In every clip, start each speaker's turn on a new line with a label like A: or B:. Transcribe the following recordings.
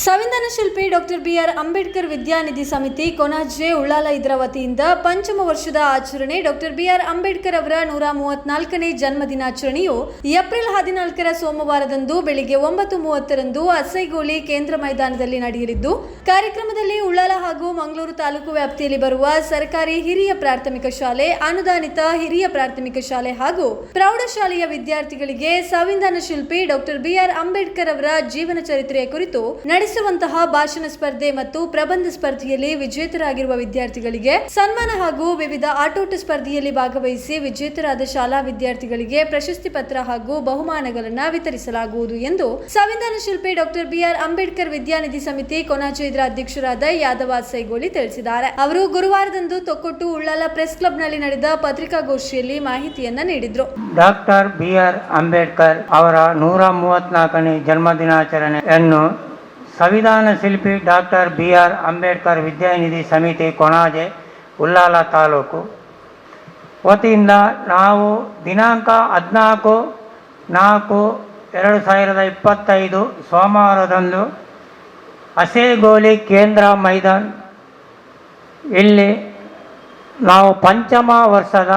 A: ಸಂವಿಧಾನ ಶಿಲ್ಪಿ doctor B R Ambedkar Vidyanidhi Samiti Konaje Ullal ಇದರ ವತಿಯಿಂದ ಪಂಚಮ ವರ್ಷದ ಆಚರಣೆ ಡಾಕ್ಟರ್ ಬಿಆರ್ ಅಂಬೇಡ್ಕರ್ ಅವರ ನೂರ ಮೂವತ್ನಾಲ್ಕನೇ ಜನ್ಮ ದಿನಾಚರಣೆಯು ಏಪ್ರಿಲ್ ಹದಿನಾಲ್ಕರ ಸೋಮವಾರದಂದು ಬೆಳಿಗ್ಗೆ ಒಂಬತ್ತು ಮೂವತ್ತರಂದು ಅಸೈಗೋಳಿ ಕೇಂದ್ರ ಮೈದಾನದಲ್ಲಿ ನಡೆಯಲಿದ್ದು, ಕಾರ್ಯಕ್ರಮದಲ್ಲಿ ಉಳ್ಳಾಲ ಹಾಗೂ ಮಂಗಳೂರು ತಾಲೂಕು ವ್ಯಾಪ್ತಿಯಲ್ಲಿ ಬರುವ ಸರ್ಕಾರಿ ಹಿರಿಯ ಪ್ರಾಥಮಿಕ ಶಾಲೆ, ಅನುದಾನಿತ ಹಿರಿಯ ಪ್ರಾಥಮಿಕ ಶಾಲೆ ಹಾಗೂ ಪ್ರೌಢಶಾಲೆಯ ವಿದ್ಯಾರ್ಥಿಗಳಿಗೆ ಸಂವಿಧಾನ ಶಿಲ್ಪಿ ಡಾಕ್ಟರ್ ಬಿಆರ್ ಅಂಬೇಡ್ಕರ್ ಅವರ ಜೀವನ ಚರಿತ್ರೆಯ ಕುರಿತು ನಡೆಸುವಂತಹ ಭಾಷಣ ಸ್ಪರ್ಧೆ ಮತ್ತು ಪ್ರಬಂಧ ಸ್ಪರ್ಧೆಯಲ್ಲಿ ವಿಜೇತರಾಗಿರುವ ವಿದ್ಯಾರ್ಥಿಗಳಿಗೆ ಸನ್ಮಾನ ಹಾಗೂ ವಿವಿಧ ಆಟೋಟ ಸ್ಪರ್ಧೆಯಲ್ಲಿ ಭಾಗವಹಿಸಿ ವಿಜೇತರಾದ ಶಾಲಾ ವಿದ್ಯಾರ್ಥಿಗಳಿಗೆ ಪ್ರಶಸ್ತಿ ಪತ್ರ ಹಾಗೂ ಬಹುಮಾನಗಳನ್ನು ವಿತರಿಸಲಾಗುವುದು ಎಂದು ಸಂವಿಧಾನ ಶಿಲ್ಪಿ ಡಾಕ್ಟರ್ ಬಿಆರ್ ಅಂಬೇಡ್ಕರ್ ವಿದ್ಯಾನಿಧಿ ಸಮಿತಿ ಕೊನಾಜೇದ್ರ ಅಧ್ಯಕ್ಷರಾದ ಯಾದವ ಸೈಗೋಳಿ ತಿಳಿಸಿದ್ದಾರೆ. ಅವರು ಗುರುವಾರದಂದು ತೊಕ್ಕೊಟ್ಟು ಉಳ್ಳಾಲ ಪ್ರೆಸ್ ಕ್ಲಬ್ನಲ್ಲಿ ನಡೆದ ಪತ್ರಿಕಾಗೋಷ್ಠಿಯಲ್ಲಿ ಮಾಹಿತಿಯನ್ನ ನೀಡಿದ್ರು.
B: ಡಾಕ್ಟರ್ ಬಿಆರ್ ಅಂಬೇಡ್ಕರ್ ಅವರ ನೂರ ಮೂವತ್ನಾಲ್ಕನೇ ಜನ್ಮದಿನಾಚರಣೆಯನ್ನು ಸಂವಿಧಾನ ಶಿಲ್ಪಿ doctor B R Ambedkar Vidyanidhi Samiti Konaje Ullal taluk. ವತಿಯಿಂದ ನಾವು ದಿನಾಂಕ ಹದಿನಾಲ್ಕು, ನಾಲ್ಕು, ಎರಡು ಸಾವಿರದ ಇಪ್ಪತ್ತೈದು ಸೋಮವಾರದಂದು ಹಸೇಗೋಲಿ ಕೇಂದ್ರ ಮೈದಾನ್ ಇಲ್ಲಿ ನಾವು ಪಂಚಮ ವರ್ಷದ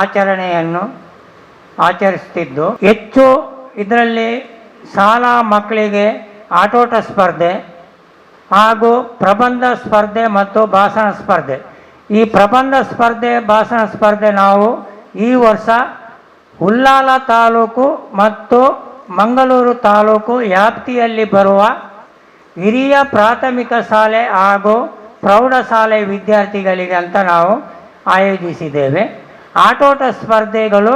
B: ಆಚರಣೆಯನ್ನು ಆಚರಿಸ್ತಿದ್ದು ಹೆಚ್ಚು ಇದರಲ್ಲಿ ಶಾಲಾ ಮಕ್ಕಳಿಗೆ ಆಟೋಟ ಸ್ಪರ್ಧೆ ಹಾಗೂ ಪ್ರಬಂಧ ಸ್ಪರ್ಧೆ ಮತ್ತು ಭಾಷಣ ಸ್ಪರ್ಧೆ. ಈ ಪ್ರಬಂಧ ಸ್ಪರ್ಧೆ, ಭಾಷಣ ಸ್ಪರ್ಧೆ ನಾವು ಈ ವರ್ಷ ಉಲ್ಲಾಲ ತಾಲೂಕು ಮತ್ತು ಮಂಗಳೂರು ತಾಲೂಕು ವ್ಯಾಪ್ತಿಯಲ್ಲಿ ಬರುವ ಹಿರಿಯ ಪ್ರಾಥಮಿಕ ಶಾಲೆ ಹಾಗೂ ಪ್ರೌಢಶಾಲೆ ವಿದ್ಯಾರ್ಥಿಗಳಿಗೆ ಅಂತ ನಾವು ಆಯೋಜಿಸಿದ್ದೇವೆ. ಆಟೋಟ ಸ್ಪರ್ಧೆಗಳು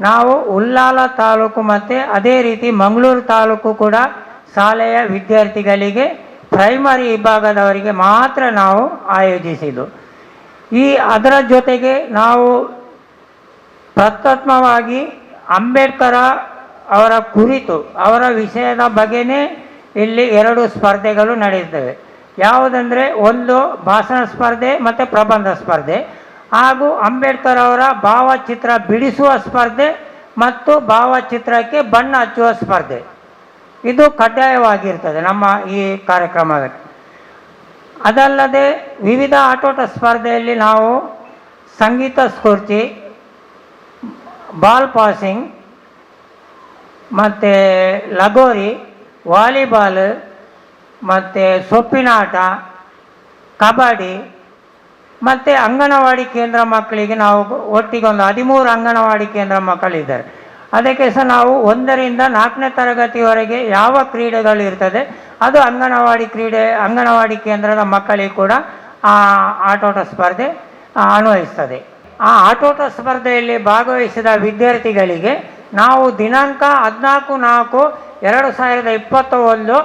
B: ನಾವು ಉಲ್ಲಾಲ ತಾಲೂಕು ಮತ್ತು ಅದೇ ರೀತಿ ಮಂಗಳೂರು ತಾಲೂಕು ಕೂಡ ಶಾಲೆಯ ವಿದ್ಯಾರ್ಥಿಗಳಿಗೆ ಪ್ರೈಮರಿ ವಿಭಾಗದವರಿಗೆ ಮಾತ್ರ ನಾವು ಆಯೋಜಿಸಿದ್ದು. ಈ ಅದರ ಜೊತೆಗೆ ನಾವು ಪ್ರತ್ಯತ್ಮವಾಗಿ ಅಂಬೇಡ್ಕರ ಅವರ ಕುರಿತು, ಅವರ ವಿಷಯದ ಬಗ್ಗೆನೇ ಇಲ್ಲಿ ಎರಡು ಸ್ಪರ್ಧೆಗಳು ನಡೆಯುತ್ತವೆ. ಯಾವುದಂದರೆ ಒಂದು ಭಾಷಣ ಸ್ಪರ್ಧೆ ಮತ್ತು ಪ್ರಬಂಧ ಸ್ಪರ್ಧೆ. ಹಾಗೂ ಅಂಬೇಡ್ಕರ್ ಅವರ ಭಾವಚಿತ್ರ ಬಿಡಿಸುವ ಸ್ಪರ್ಧೆ ಮತ್ತು ಭಾವಚಿತ್ರಕ್ಕೆ ಬಣ್ಣ ಹಚ್ಚುವ ಸ್ಪರ್ಧೆ. ಇದು ಕಡ್ಡಾಯವಾಗಿರ್ತದೆ ನಮ್ಮ ಈ ಕಾರ್ಯಕ್ರಮದಲ್ಲಿ. ಅದಲ್ಲದೆ ವಿವಿಧ ಆಟೋಟ ಸ್ಪರ್ಧೆಯಲ್ಲಿ ನಾವು ಸಂಗೀತ ಸ್ಫೂರ್ತಿ, ಬಾಲ್ ಪಾಸಿಂಗ್, ಮತ್ತು ಲಗೋರಿ, ವಾಲಿಬಾಲ್, ಮತ್ತು ಸೊಪ್ಪಿನಾಟ ಕಬಡ್ಡಿ, ಮತ್ತು ಅಂಗನವಾಡಿ ಕೇಂದ್ರ ಮಕ್ಕಳಿಗೆ ನಾವು ಒಟ್ಟಿಗೆ ಒಂದು ಹದಿಮೂರು ಅಂಗನವಾಡಿ ಕೇಂದ್ರ ಮಕ್ಕಳಿದ್ದಾರೆ. ಅದಕ್ಕೆ ಸಹ ನಾವು ಒಂದರಿಂದ ನಾಲ್ಕನೇ ತರಗತಿವರೆಗೆ ಯಾವ ಕ್ರೀಡೆಗಳು ಇರ್ತದೆ, ಅದು ಅಂಗನವಾಡಿ ಕ್ರೀಡೆ, ಅಂಗನವಾಡಿ ಕೇಂದ್ರದ ಮಕ್ಕಳಿಗೆ ಕೂಡ ಆ ಆಟೋಟ ಸ್ಪರ್ಧೆ ಅನ್ವಯಿಸ್ತದೆ. ಆ ಆಟೋಟ ಸ್ಪರ್ಧೆಯಲ್ಲಿ ಭಾಗವಹಿಸಿದ ವಿದ್ಯಾರ್ಥಿಗಳಿಗೆ ನಾವು ದಿನಾಂಕ ಹದಿನಾಲ್ಕು, ನಾಲ್ಕು, ಎರಡು ಸಾವಿರದ ಇಪ್ಪತ್ತ ಒಂದು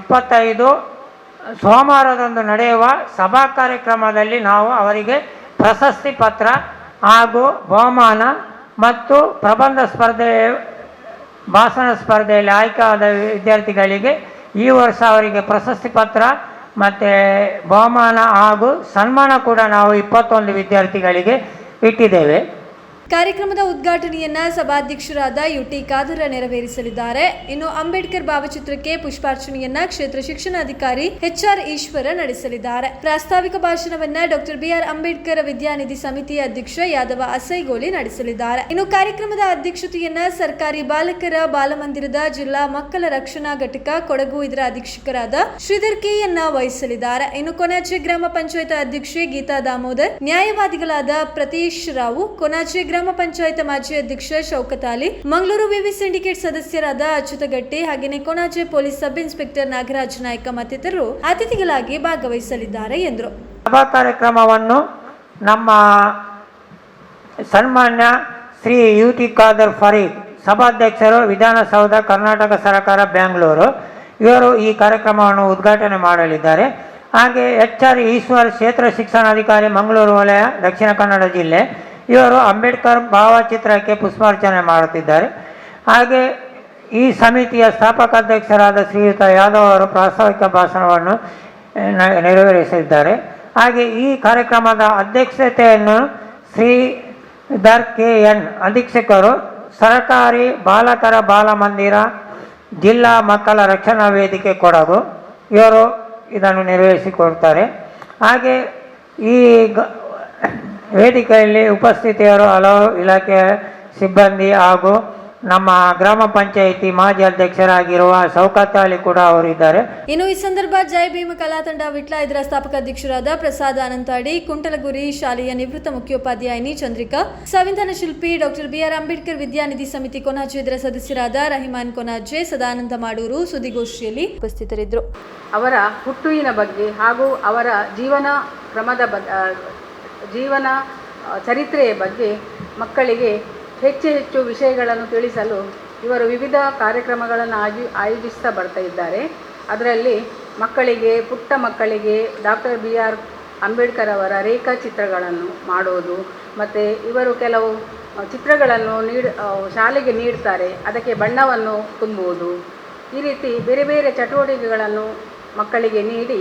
B: ಇಪ್ಪತ್ತೈದು ಸೋಮವಾರದಂದು ನಡೆಯುವ ಸಭಾ ಕಾರ್ಯಕ್ರಮದಲ್ಲಿ ನಾವು ಅವರಿಗೆ ಪ್ರಶಸ್ತಿ ಪತ್ರ ಹಾಗೂ ಬಹುಮಾನ ಮತ್ತು ಪ್ರಬಂಧ ಸ್ಪರ್ಧೆ, ಭಾಷಣ ಸ್ಪರ್ಧೆಯಲ್ಲಿ ಆಯ್ಕೆಯಾದ ವಿದ್ಯಾರ್ಥಿಗಳಿಗೆ ಈ ವರ್ಷ ಅವರಿಗೆ ಪ್ರಶಸ್ತಿ ಪತ್ರ ಮತ್ತು ಬಹುಮಾನ ಹಾಗೂ ಸನ್ಮಾನ ಕೂಡ ನಾವು ಇಪ್ಪತ್ತೊಂದು ವಿದ್ಯಾರ್ಥಿಗಳಿಗೆ ಇಟ್ಟಿದ್ದೇವೆ.
A: ಕಾರ್ಯಕ್ರಮದ ಉದ್ಘಾಟನೆಯನ್ನ ಸಭಾಧ್ಯಕ್ಷರಾದ ಯುಟಿ ಖಾದರ ನೆರವೇರಿಸಲಿದ್ದಾರೆ. ಇನ್ನು ಅಂಬೇಡ್ಕರ್ ಭಾವಚಿತ್ರಕ್ಕೆ ಪುಷ್ಪಾರ್ಚನೆಯನ್ನ ಕ್ಷೇತ್ರ ಶಿಕ್ಷಣಾಧಿಕಾರಿ ಎಚ್ ಆರ್ ಈಶ್ವರ ನಡೆಸಲಿದ್ದಾರೆ. ಪ್ರಾಸ್ತಾವಿಕ ಭಾಷಣವನ್ನ doctor B R Ambedkar Vidyanidhi ಸಮಿತಿಯ ಅಧ್ಯಕ್ಷ ಯಾದವ ಅಸೈಗೋಲಿ ನಡೆಸಲಿದ್ದಾರೆ. ಇನ್ನು ಕಾರ್ಯಕ್ರಮದ ಅಧ್ಯಕ್ಷತೆಯನ್ನ ಸರ್ಕಾರಿ ಬಾಲಕರ ಬಾಲಮಂದಿರದ ಜಿಲ್ಲಾ ಮಕ್ಕಳ ರಕ್ಷಣಾ ಘಟಕ ಕೊಡಗು ಇದರ ಅಧೀಕ್ಷಕರಾದ ಶ್ರೀಧರ್ ಕೆಯನ್ನ ವಹಿಸಲಿದ್ದಾರೆ. ಇನ್ನು ಕೊನಾಚೆ ಗ್ರಾಮ ಪಂಚಾಯತ್ ಅಧ್ಯಕ್ಷೆ ಗೀತಾ ದಾಮೋದರ್, ನ್ಯಾಯವಾದಿಗಳಾದ ಪ್ರತೀಶ್ ರಾವು, ಕೊನಾಚೆ ಗ್ರಾಮ ಪಂಚಾಯತ್ ಮಾಜಿ ಅಧ್ಯಕ್ಷ ಶೌಕತ್ ಅಲಿ, ಮಂಗಳೂರು ವಿವಿ ಸಿಂಡಿಕೇಟ್ ಸದಸ್ಯರಾದ ಅಚ್ಯುತಗಟ್ಟಿ ಹಾಗೆಯೇ Konaje police sub inspector Nagaraj Nayka ಮತ್ತಿತರರು ಅತಿಥಿಗಳಾಗಿ ಭಾಗವಹಿಸಲಿದ್ದಾರೆ ಎಂದರು.
B: ಸಭಾ ಕಾರ್ಯಕ್ರಮವನ್ನು ನಮ್ಮ ಸನ್ಮಾನ್ಯ ಶ್ರೀ ಯುಟಿ ಖಾದರ್ ಫರೀದ್, ಸಭಾಧ್ಯಕ್ಷರು, ವಿಧಾನಸೌಧ, ಕರ್ನಾಟಕ ಸರ್ಕಾರ ಬೆಂಗಳೂರು ಇವರು ಈ ಕಾರ್ಯಕ್ರಮವನ್ನು ಉದ್ಘಾಟನೆ ಮಾಡಲಿದ್ದಾರೆ. ಹಾಗೆ ಎಚ್ ಆರ್ ಈಶ್ವರ್ ಕ್ಷೇತ್ರ ಶಿಕ್ಷಣಾಧಿಕಾರಿ, ಮಂಗಳೂರು ವಲಯ, ದಕ್ಷಿಣ ಕನ್ನಡ ಜಿಲ್ಲೆ ಇವರು ಅಂಬೇಡ್ಕರ್ ಭಾವಚಿತ್ರಕ್ಕೆ ಪುಷ್ಪಾರ್ಚನೆ ಮಾಡುತ್ತಿದ್ದಾರೆ. ಹಾಗೆ ಈ ಸಮಿತಿಯ ಸ್ಥಾಪಕ ಅಧ್ಯಕ್ಷರಾದ ಶ್ರೀಯುತ ಯಾದವ್ ಅವರು ಪ್ರಾಸ್ತಾವಿಕ ಭಾಷಣವನ್ನು ನೆರವೇರಿಸಿದ್ದಾರೆ. ಹಾಗೆ ಈ ಕಾರ್ಯಕ್ರಮದ ಅಧ್ಯಕ್ಷತೆಯನ್ನು ಶ್ರೀಧರ್ ಕೆ ಎನ್ ಅಧೀಕ್ಷಕರು ಸರಕಾರಿ ಬಾಲಕರ ಬಾಲಮಂದಿರ, ಜಿಲ್ಲಾ ಮಕ್ಕಳ ರಕ್ಷಣಾ ವೇದಿಕೆ ಕೊಡಗು ಇವರು ಇದನ್ನು ನೆರವೇರಿಸಿಕೊಡ್ತಾರೆ. ಹಾಗೆ ಈ ವೇದಿಕೆಯಲ್ಲಿ ಉಪಸ್ಥಿತಿಯರು ಹಲವು ಇಲಾಖೆಯ ಸಿಬ್ಬಂದಿ ಹಾಗೂ ನಮ್ಮ ಗ್ರಾಮ ಪಂಚಾಯಿತಿ ಮಾಜಿ ಅಧ್ಯಕ್ಷರಾಗಿರುವ ಸೌಕತ್ ಅಲಿ ಕೂಡ ಅವರು ಇದ್ದಾರೆ.
A: ಇನ್ನು ಈ ಸಂದರ್ಭ ಜೈ ಭೀಮ ಕಲಾ ತಂಡ ವಿಟ್ಲ ಇದರ ಸ್ಥಾಪಕ ಅಧ್ಯಕ್ಷರಾದ ಪ್ರಸಾದ್ ಅನಂತಾಡಿ ಕುಂಟಲಗುರಿ ಶಾಲೆಯ ನಿವೃತ್ತ ಮುಖ್ಯೋಪಾಧ್ಯಾಯಿನಿ ಚಂದ್ರಿಕಾ ಸಂವಿಧಾನ ಶಿಲ್ಪಿ ಡಾಕ್ಟರ್ ಬಿಆರ್ ಅಂಬೇಡ್ಕರ್ ವಿದ್ಯಾನಿಧಿ ಸಮಿತಿ ಕೊನಾಜೆ ಇದರ ಸದಸ್ಯರಾದ ರಹಿಮಾನ್ ಕೊನಾಜೆ ಸದಾನಂದ ಮಾಡೂರು ಸುದ್ದಿಗೋಷ್ಠಿಯಲ್ಲಿ ಉಪಸ್ಥಿತರಿದ್ದರು.
C: ಅವರ ಹುಟ್ಟುವಿನ ಬಗ್ಗೆ ಹಾಗೂ ಅವರ ಜೀವನ ಕ್ರಮದ ಜೀವನ ಚರಿತ್ರೆಯ ಬಗ್ಗೆ ಮಕ್ಕಳಿಗೆ ಹೆಚ್ಚು ಹೆಚ್ಚು ವಿಷಯಗಳನ್ನು ತಿಳಿಸಲು ಇವರು ವಿವಿಧ ಕಾರ್ಯಕ್ರಮಗಳನ್ನು ಆಯು ಆಯೋಜಿಸ್ತಾ ಬರ್ತಾ ಇದ್ದಾರೆ. ಅದರಲ್ಲಿ ಮಕ್ಕಳಿಗೆ, ಪುಟ್ಟ ಮಕ್ಕಳಿಗೆ ಡಾಕ್ಟರ್ ಬಿ ಆರ್ ಅಂಬೇಡ್ಕರ್ ಅವರ ರೇಖಾಚಿತ್ರಗಳನ್ನು ಮಾಡೋದು, ಮತ್ತು ಇವರು ಕೆಲವು ಚಿತ್ರಗಳನ್ನು ನೀಡ ಶಾಲೆಗೆ ನೀಡ್ತಾರೆ. ಅದಕ್ಕೆ ಬಣ್ಣವನ್ನು ತುಂಬುವುದು. ಈ ರೀತಿ ಬೇರೆ ಬೇರೆ ಚಟುವಟಿಕೆಗಳನ್ನು ಮಕ್ಕಳಿಗೆ ನೀಡಿ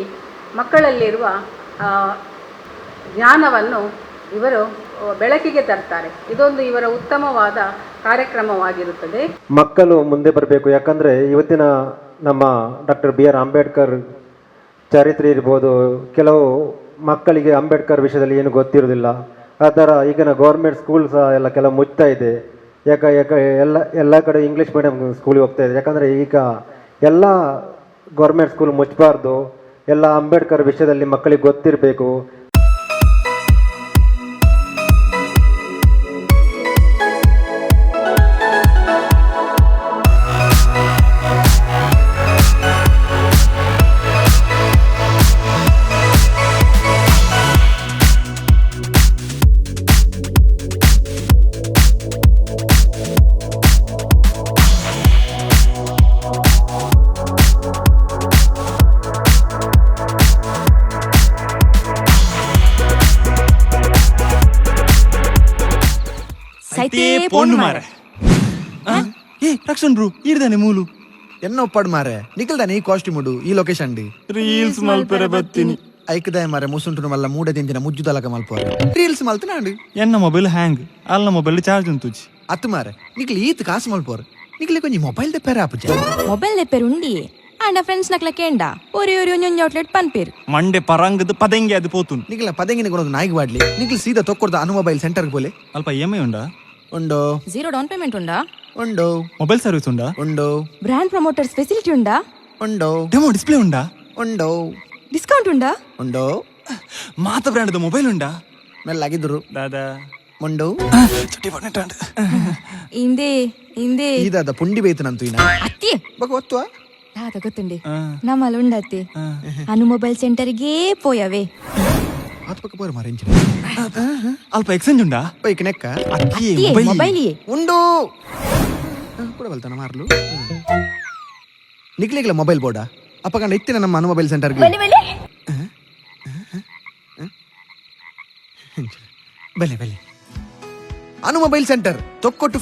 C: ಮಕ್ಕಳಲ್ಲಿರುವ ಜ್ಞಾನವನ್ನು ಇವರು ಬೆಳಕಿಗೆ ತರ್ತಾರೆ. ಇದೊಂದು ಇವರ ಉತ್ತಮವಾದ ಕಾರ್ಯಕ್ರಮವಾಗಿರುತ್ತದೆ.
D: ಮಕ್ಕಳು ಮುಂದೆ ಬರಬೇಕು. ಯಾಕಂದರೆ ಇವತ್ತಿನ ನಮ್ಮ ಡಾಕ್ಟರ್ ಬಿ ಆರ್ ಅಂಬೇಡ್ಕರ್ ಚರಿತ್ರೆ ಇರ್ಬೋದು, ಕೆಲವು ಮಕ್ಕಳಿಗೆ ಅಂಬೇಡ್ಕರ್ ವಿಷಯದಲ್ಲಿ ಏನು ಗೊತ್ತಿರೋದಿಲ್ಲ ಆ ಥರ ಈಗಿನ ಗೌರ್ಮೆಂಟ್ ಸ್ಕೂಲ್ ಸಹ ಎಲ್ಲ ಕೆಲವು ಮುಚ್ತಾ ಇದೆ. ಯಾಕ ಯಾಕ, ಎಲ್ಲ ಎಲ್ಲ ಕಡೆ ಇಂಗ್ಲೀಷ್ ಮೀಡಿಯಂ ಸ್ಕೂಲಿಗೆ ಹೋಗ್ತಾ ಇದೆ. ಯಾಕಂದರೆ ಈಗ ಎಲ್ಲ ಗೌರ್ಮೆಂಟ್ ಸ್ಕೂಲ್ ಮುಚ್ಚಬಾರ್ದು. ಎಲ್ಲ ಅಂಬೇಡ್ಕರ್ ವಿಷಯದಲ್ಲಿ ಮಕ್ಕಳಿಗೆ ಗೊತ್ತಿರಬೇಕು.
E: பொண்ணு மாற ಏ ರಕ್ಷನ್ ಬ್ರೂ ಈಡ್ದಾನೆ ಮೂಲು.
F: ಎನ್ನ ಎನ್ನೊಪ್ಪಡ್ ಮಾರೆ? ನಿಖಲ್ದಾನೆ ಈ ಕಾಸ್ಟ್ಯೂಮ್ ಉಡು ಈ ಲೊಕೇಶನ್ ಡಿ?
E: ರೀಲ್ಸ್ ಮಲ್ಪೆರೆ ಬತ್ತೀನಿ
F: ಐಕದಾಯ ಮಾರೆ ಮೂಸುಂಟು ಮಲ್ಲ ಮೂಡೆ ದಿಂದಿನ ಮುಜ್ಜು ತಲಕ ರೀಲ್ಸ್ ಮಲ್ತನಾಡು
E: ಎನ್ನ ಮೊಬೈಲ್ ಹ್ಯಾಂಗ್ ಅಲ್ಲ ಮೊಬೈಲ್ ಚಾರ್ಜ್ ಉಂತುಜಿ
F: ಅತ್ತು ಮಾರೆ ನಿಖಲ್ ಈತ್ ಕಾಸ್ ಮಲ್ಪೋರ್ ನಿಖಲ್ ಕೊಂಜಿ ಮೊಬೈಲ್ ದೆಪ್ಪೆರೆ ಆಪುಜ.
G: ಮೊಬೈಲ್ ದೆಪ್ಪೆರೆ ಉಂಡಿ ಆಂಡ ಫ್ರೆಂಡ್ಸ್ ನಕ್ಲ ಕೇಂಡ? ಒರಿ ಒರಿ ಒಂಜೊಂಜಿ ಔಟ್ಲೆಟ್ ಪನ್ಪೀರ್.
E: ಮಂಡೆ ಪರಂಗದ ಪದಂಗೆ ಅದು ಪೋತುನ್
F: ನಿಖಲ ಪದಂಗಿನ ಕೊಡೋದು ನಾಯಿಗೆ ಬಾಡ್ಲಿ ನಿಖಲ್ ಸೀದಾ ತೊಕ್ಕೊಡ್ದ ಅನು ಮೊಬೈಲ್ ಸೆಂಟರ್ಗೆ ಬೋಲೆ
E: ಅಲ್ಪ ಇ ಎಂ ಐ ಉಂಡಾ?
F: ಉಂಡೋ.
G: ಜೀರೋ ಡೌನ್ ಪೇಮೆಂಟ್ ಉಂಡಾ?
F: ಉಂಡೋ.
E: ಮೊಬೈಲ್ ಸರ್ವಿಸ್ ಉಂಡಾ?
F: ಉಂಡೋ.
G: ಬ್ರ್ಯಾಂಡ್ ప్రమోటర్స్ ಫೆಸಿಲಿಟಿ ಉಂಡಾ?
F: ಉಂಡೋ.
E: డెమో ಡಿಸ್ಪ್ಲೇ ಉಂಡಾ?
F: ಉಂಡೋ.
G: ಡಿಸ್ಕೌಂಟ್ ಉಂಡಾ?
F: ಉಂಡೋ.
E: ಮಾತ ಬ್ರ್ಯಾಂಡ್ ಮೊಬೈಲ್ ಉಂಡಾ?
F: ಮೆಲ್ಲಾಗಿದ್ರು.
E: ದಾದಾ.
F: ಉಂಡೋ.
E: ಚುಟ್ಟಿ ಪಣ್ಣೆಟ್ಟಾಂಡ್
G: ಇಂದೆ ಇಂದೆ
F: ಈದಾದ ಪುಂಡಿ ಬೇತನಂತು ಇನ
G: ಅತ್ತಿ.
F: ಬಗ ಒತ್ತುವ.
G: ದಾದ ಗೊತ್ತುಂಡೆ. ನಮ್ಮಲ್ಲಿ ಉಂಡತ್ತಿ ಅನು ಮೊಬೈಲ್ ಸೆಂಟರ್ಗೆ ಪೋಯವೆ
F: ಆತ ಪಕ್ಕ ಪೋರೆ ಮಾರೆ ಇಂಚಿನ
E: ಅಲ್ಪ ಎಕ್ಸ್ಚೇಂಜ್ ಉಂಡಾ
F: ಬೈಕ್ ನೆಕ್ಕ
E: ಅಕ್ಕಿ
G: ಅತ್ತಿ
E: ಮೊಬೈಲ್
G: ಮೊಬೈಲಿಯೇ
F: ಉಂಡು ಕೂಡ ಬಲ್ತಾನ ಮಾರ್ಲು ನಿಕ್ಲಿಗ್ಲ ಮೊಬೈಲ್ ಬೋರ್ಡ ಅಪ್ಪ ಕಂಡ ಇತ್ತಿನ ನಮ್ಮ ಅನು ಮೊಬೈಲ್ ಸೆಂಟರ್ಗೆ ಬಲೆ ಬಲೆ ಅನು ಮೊಬೈಲ್ ಸೆಂಟರ್ ತೊಕ್ಕೊಟ್ಟು